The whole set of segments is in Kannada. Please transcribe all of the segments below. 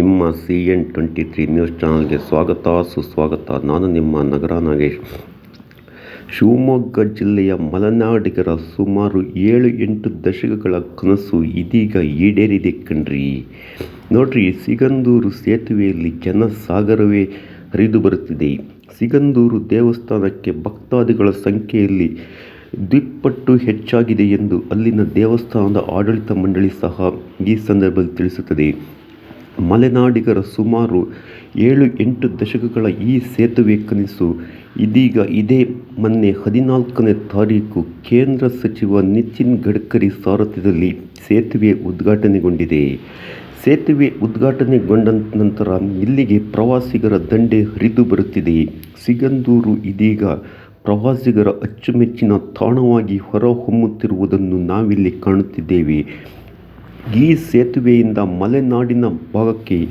ನಿಮ್ಮ C N twenty three news ಚಾನಲ್ಗೆ ಸ್ವಾಗತ, ಸುಸ್ವಾಗತ. ನಾನು ನಿಮ್ಮ ನಗರ ನಾಗೇಶ್. ಶಿವಮೊಗ್ಗ ಜಿಲ್ಲೆಯ ಮಲೆನಾಡಿಗರ ಸುಮಾರು ಏಳು ಎಂಟು ದಶಕಗಳ ಕನಸು ಇದೀಗ ಈಡೇರಿದೆ ಕಣ್ರಿ. ನೋಡ್ರಿ, ಸಿಗಂದೂರು ಸೇತುವೆಯಲ್ಲಿ ಜನಸಾಗರವೇ ಹರಿದು ಬರುತ್ತಿದೆ. ಸಿಗಂದೂರು ದೇವಸ್ಥಾನಕ್ಕೆ ಭಕ್ತಾದಿಗಳ ಸಂಖ್ಯೆಯಲ್ಲಿ ದ್ವಿಪಟ್ಟು ಹೆಚ್ಚಾಗಿದೆ ಎಂದು ಅಲ್ಲಿನ ದೇವಸ್ಥಾನದ ಆಡಳಿತ ಮಂಡಳಿ ಸಹ ಈ ಸಂದರ್ಭದಲ್ಲಿ ತಿಳಿಸುತ್ತದೆ. ಮಲೆನಾಡಿಗರ ಸುಮಾರು ಏಳು ಎಂಟು ದಶಕಗಳ ಈ ಸೇತುವೆ ಕನಸು, ಇದೀಗ ಇದೇ ಮೊನ್ನೆ ಹದಿನಾಲ್ಕನೇ ತಾರೀಕು ಕೇಂದ್ರ ಸಚಿವ ನಿತಿನ್ ಗಡ್ಕರಿ ಸಾರಥ್ಯದಲ್ಲಿ ಸೇತುವೆ ಉದ್ಘಾಟನೆಗೊಂಡಿದೆ. ಸೇತುವೆ ಉದ್ಘಾಟನೆಗೊಂಡ ನಂತರ ಇಲ್ಲಿಗೆ ಪ್ರವಾಸಿಗರ ದಂಡೆ ಹರಿದು ಬರುತ್ತಿದೆ. ಸಿಗಂದೂರು ಇದೀಗ ಪ್ರವಾಸಿಗರ ಅಚ್ಚುಮೆಚ್ಚಿನ ತಾಣವಾಗಿ ಹೊರಹೊಮ್ಮುತ್ತಿರುವುದನ್ನು ನಾವಿಲ್ಲಿ ಕಾಣುತ್ತಿದ್ದೇವೆ. ಈ ಸೇತುವೆಯಿಂದ ಮಲೆನಾಡಿನ ಭಾಗಕ್ಕೆ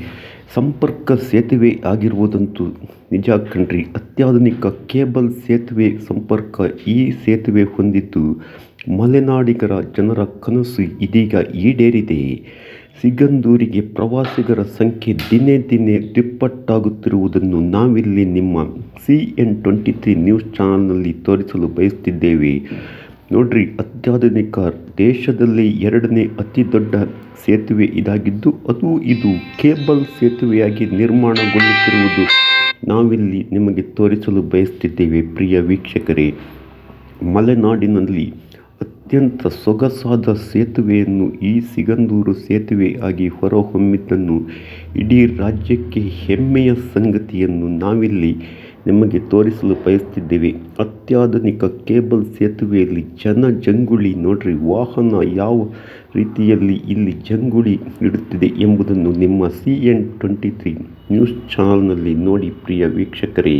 ಸಂಪರ್ಕ ಸೇತುವೆ ಆಗಿರುವುದಂತೂ ನಿಜ ಕಣ್ರಿ. ಅತ್ಯಾಧುನಿಕ ಕೇಬಲ್ ಸೇತುವೆ ಸಂಪರ್ಕ ಈ ಸೇತುವೆ ಹೊಂದಿದ್ದು ಮಲೆನಾಡಿಗರ ಜನರ ಕನಸು ಇದೀಗ ಈಡೇರಿದೆ. ಸಿಗಂದೂರಿಗೆ ಪ್ರವಾಸಿಗರ ಸಂಖ್ಯೆ ದಿನೇ ದಿನೇ ದುಪ್ಪಟ್ಟಾಗುತ್ತಿರುವುದನ್ನು ನಾವಿಲ್ಲಿ ನಿಮ್ಮ C N twenty three news ಚಾನಲ್ನಲ್ಲಿ ತೋರಿಸಲು ಬಯಸುತ್ತಿದ್ದೇವೆ. ನೋಡ್ರಿ ಅತ್ಯಾಧುನಿಕ ದೇಶದಲ್ಲಿ ಎರಡನೇ ಅತಿ ದೊಡ್ಡ ಸೇತುವೆ ಇದಾಗಿದ್ದು, ಅದು ಇದು ಕೇಬಲ್ ಸೇತುವೆಯಾಗಿ ನಿರ್ಮಾಣಗೊಳ್ಳುತ್ತಿರುವುದು ನಾವಿಲ್ಲಿ ನಿಮಗೆ ತೋರಿಸಲು ಬಯಸ್ತಿದ್ದೇವೆ ಪ್ರಿಯ ವೀಕ್ಷಕರೇ. ಮಲೆನಾಡಿನಲ್ಲಿ ಅತ್ಯಂತ ಸೊಗಸಾದ ಸೇತುವೆಯನ್ನು ಈ ಸಿಗಂದೂರು ಸೇತುವೆ ಆಗಿ ಹೊರಹೊಮ್ಮಿದ್ದನ್ನು ಇಡೀ ರಾಜ್ಯಕ್ಕೆ ಹೆಮ್ಮೆಯ ಸಂಗತಿಯನ್ನು ನಾವಿಲ್ಲಿ ನಿಮಗೆ ತೋರಿಸಲು ಬಯಸ್ತಿದ್ದೇವೆ. ಅತ್ಯಾಧುನಿಕ ಕೇಬಲ್ ಸೇತುವೆಯಲ್ಲಿ ಜನ ಜಂಗುಳಿ ನೋಡ್ರಿ, ವಾಹನ ಯಾವ ರೀತಿಯಲ್ಲಿ ಇಲ್ಲಿ ಜಂಗುಳಿ ಇಡುತ್ತಿದೆ ಎಂಬುದನ್ನು ನಿಮ್ಮ C N twenty three news ಚಾನಲ್ನಲ್ಲಿ ನೋಡಿ ಪ್ರಿಯ ವೀಕ್ಷಕರೇ.